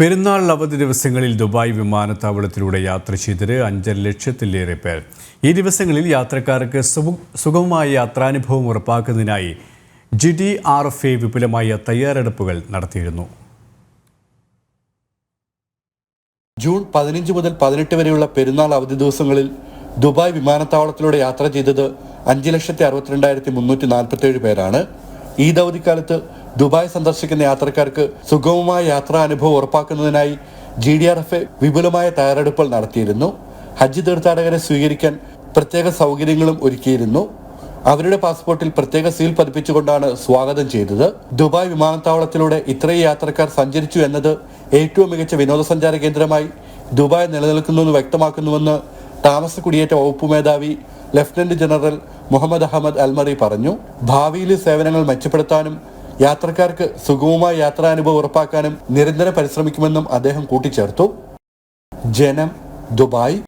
പെരുന്നാൾ അവധി ദിവസങ്ങളിൽ ദുബായ് വിമാനത്താവളത്തിലൂടെ യാത്ര ചെയ്തത് അഞ്ചര ലക്ഷത്തിലേറെ പേർ. ഈ ദിവസങ്ങളിൽ യാത്രക്കാർക്ക് സുഗ- സുഗമമായ യാത്രാനുഭവം ഉറപ്പാക്കുന്നതിനായി G D R F A വിപുലമായ തയ്യാറെടുപ്പുകൾ നടത്തിയിരുന്നു. ജൂൺ പതിനഞ്ച് മുതൽ പതിനെട്ട് വരെയുള്ള പെരുന്നാൾ അവധി ദിവസങ്ങളിൽ ദുബായ് വിമാനത്താവളത്തിലൂടെ യാത്ര ചെയ്തത് അഞ്ച് ലക്ഷത്തി അറുപത്തിരണ്ടായിരത്തി മുന്നൂറ്റി നാൽപ്പത്തി ഏഴ് പേരാണ്. ഈ അവധിക്കാലത്ത് ദുബായ് സന്ദർശിക്കുന്ന യാത്രക്കാർക്ക് സുഗമമായ യാത്രാനുഭവം ഉറപ്പാക്കുന്നതിനായി ജി ഡി ആർ എഫ് വിപുലമായ തയ്യാറെടുപ്പുകൾ നടത്തിയിരുന്നു. ഹജ്ജ് തീർത്ഥാടകരെ സ്വീകരിക്കാൻ പ്രത്യേക സൗകര്യങ്ങളും ഒരുക്കിയിരുന്നു. അവരുടെ പാസ്പോർട്ടിൽ പ്രത്യേക സീൽ പതിപ്പിച്ചുകൊണ്ടാണ് സ്വാഗതം ചെയ്തത്. ദുബായ് വിമാനത്താവളത്തിലൂടെ ഇത്രയും യാത്രക്കാർ സഞ്ചരിച്ചു എന്നത് ഏറ്റവും മികച്ച വിനോദസഞ്ചാര കേന്ദ്രമായി ദുബായ് നിലനിൽക്കുന്നുവെന്ന് വ്യക്തമാക്കുന്നുവെന്ന് താമസ കുടിയേറ്റ വകുപ്പ് മേധാവി lieutenant general Mohammed Ahmed Al Marri പറഞ്ഞു. ഭാവിയിലെ സേവനങ്ങൾ മെച്ചപ്പെടുത്താനും യാത്രക്കാർക്ക് സുഗമമായ യാത്രാനുഭവം ഉറപ്പാക്കാനും നിരന്തരം പരിശ്രമിക്കുമെന്നും അദ്ദേഹം കൂട്ടിച്ചേർത്തു. ജനം ദുബായ്.